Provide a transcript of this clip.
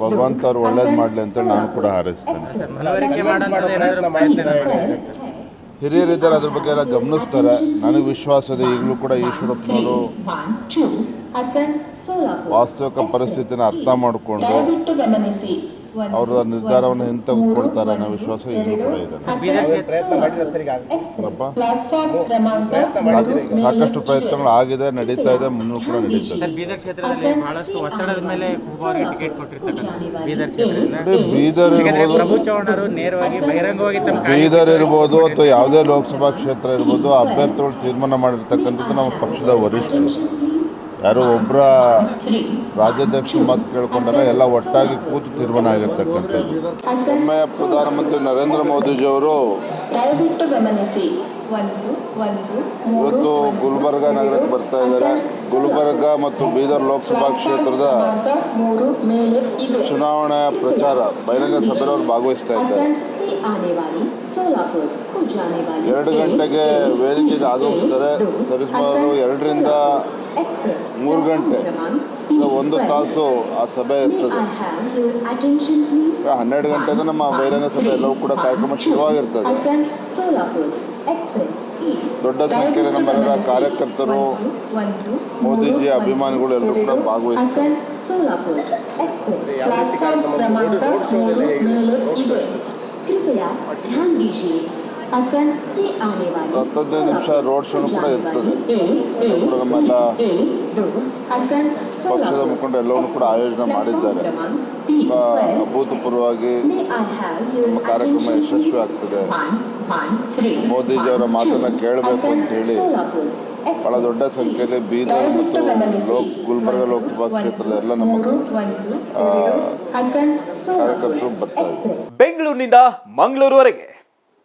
ಭಗವಂತ ಅವ್ರು ಒಳ್ಳೇದು ಮಾಡಲಿ ಅಂತ ನಾನು ಕೂಡ ಹಾರೈಸ್ತೇನೆ. ಹಿರಿಯರಿದ್ದಾರೆ ಅದ್ರ ಬಗ್ಗೆ ಎಲ್ಲ ಗಮನಿಸ್ತಾರೆ. ನನಗೆ ವಿಶ್ವಾಸ ಇದೆ ಈಗಲೂ ಕೂಡ ಈಶ್ವರಪ್ಪನವರು ವಾಸ್ತವಿಕ ಪರಿಸ್ಥಿತಿನ ಅರ್ಥ ಮಾಡಿಕೊಂಡು ಅವರ ನಿರ್ಧಾರವನ್ನು ಹಿಂದೆ ತೆಗೆದುಕೊಳ್ತಾರೆ ಅನ್ನೋ ವಿಶ್ವಾಸ ಈಗಲೂ ಕೂಡ ಇದೆ. ಸಾಕಷ್ಟು ಪ್ರಯತ್ನಗಳು ಆಗಿದೆ ನಡೀತಾ ಇದೆ ಮುನ್ನೂರು ಕೂಡ ನಡೀತಾ ಇದೆ. ಬೀದರ್ ಕ್ಷೇತ್ರದಲ್ಲಿ ಬಹಳಷ್ಟು ಒತ್ತಡದ ಮೇಲೆ ಅವರಿಗೆ ಟಿಕೆಟ್ ಕೊಟ್ಟಿರ್ತಕ್ಕಂಥ ಬೀದರ್ ಬೀದರ್ ಇರ್ಬೋದು ನೇರವಾಗಿ ಬಹಿರಂಗವಾಗಿ ಬೀದರ್ ಇರ್ಬೋದು ಅಥವಾ ಯಾವುದೇ ಲೋಕಸಭಾ ಕ್ಷೇತ್ರ ಇರ್ಬೋದು ಅಭ್ಯರ್ಥಿಗಳು ತೀರ್ಮಾನ ಮಾಡಿರ್ತಕ್ಕಂಥದ್ದು ನಮ್ಮ ಪಕ್ಷದ ವರಿಷ್ಠರು. ಯಾರೋ ಒಬ್ಬರ ರಾಜ್ಯಾಧ್ಯಕ್ಷರು ಮತ ಕೇಳ್ಕೊಂಡಾಗ ಎಲ್ಲ ಒಟ್ಟಾಗಿ ಕೂತು ತೀರ್ಮಾನ ಆಗಿರ್ತಕ್ಕಂಥದ್ದು. ಒಮ್ಮೆ ಪ್ರಧಾನಮಂತ್ರಿ ನರೇಂದ್ರ ಮೋದಿಜಿಯವರು ಇವತ್ತು ಗುಲ್ಬರ್ಗ ನಗರಕ್ಕೆ ಬರ್ತಾ ಇದ್ದಾರೆ. ಗುಲ್ಬರ್ಗ ಮತ್ತು ಬೀದರ್ ಲೋಕಸಭಾ ಕ್ಷೇತ್ರದ ಚುನಾವಣೆ ಪ್ರಚಾರ ಬಹಿರಂಗ ಸಭೆಯವರು ಭಾಗವಹಿಸ್ತಾ ಇದ್ದಾರೆ. ಎರಡು ಗಂಟೆಗೆ ವೇದಿಕೆಗೆ ಆಗಮಿಸ್ತಾರೆ. ಸರಿಸುಮಾರು ಎರಡರಿಂದ ಮೂರು ಗಂಟೆ क्रमांक ಇಲ್ಲ तीन ಒಂದು पर। ತಾಸು ಆ ಸಭೆ May ಇರ್ತದೆ I have your attention, please? ಈಗ ಹನ್ನೆರಡು ಗಂಟೆಗೆ ನಮ್ಮ ಬಹಿರಂಗ ಸಭೆ ಎಲ್ಲವೂ ಕೂಡ ಕಾರ್ಯಕ್ರಮ ಶುರುವಾಗಿರ್ತದೆ असर सोलापुर एक्सप्रेस ಈ. ದೊಡ್ಡ ಸಂಖ್ಯೆಯಲ್ಲಿ ನಮ್ಮೆಲ್ಲರ ಕಾರ್ಯಕರ್ತರು ಒಂದು, ಒಂದು, ಮೋದಿಜಿ ಮೂರು, ಅಭಿಮಾನಿಗಳು ಎಲ್ಲರೂ ಕೂಡ ಎರಡು, ಭಾಗವಹಿಸ್ತಾರೆ. असर सोलापुर एक्सप्रेस ಯಾವ ರೀತಿ प्लेटफॉर्म ಕಾರ್ಯಕ್ರಮ क्रमांक ರೋಡ್- ರೋಡ್ ಶೋ ಮೂರು ಎಲ್ಲ ಹೇಗಿದೆ? ಮೇಲೆ ರೋಡ್ ಶೋ ಇದೆ कृपया ध्यान दीजिए असर से आने वाली ಹತ್ತೈದು ನಿಮಿಷ ರೋಡ್ ಶೋನು ಕೂಡ ಇರ್ತದೆ. ನಮ್ಮೆಲ್ಲ ಪಕ್ಷದ ಮುಖಂಡ ಎಲ್ಲವನ್ನು ಕೂಡ ಆಯೋಜನೆ ಮಾಡಿದ್ದಾರೆ. ತುಂಬ ಅಭೂತಪೂರ್ವವಾಗಿ ನಮ್ಮ ಕಾರ್ಯಕ್ರಮ ಯಶಸ್ವಿ ಆಗ್ತದೆ. ಮೋದಿಜಿಯವರ ಮಾತನ್ನ ಕೇಳಬೇಕು ಅಂತ ಹೇಳಿ ಬಹಳ ದೊಡ್ಡ ಸಂಖ್ಯೆಯಲ್ಲಿ ಬೀದರ್ ಮತ್ತು ಲೋಕ್ ಗುಲ್ಬರ್ಗ ಲೋಕಸಭಾ ಕ್ಷೇತ್ರದ ಎಲ್ಲ ನಮ್ಮ ಕಾರ್ಯಕರ್ತರು ಬರ್ತಾರೆ ಬೆಂಗಳೂರಿನಿಂದ ಮಂಗಳೂರುವರೆಗೆ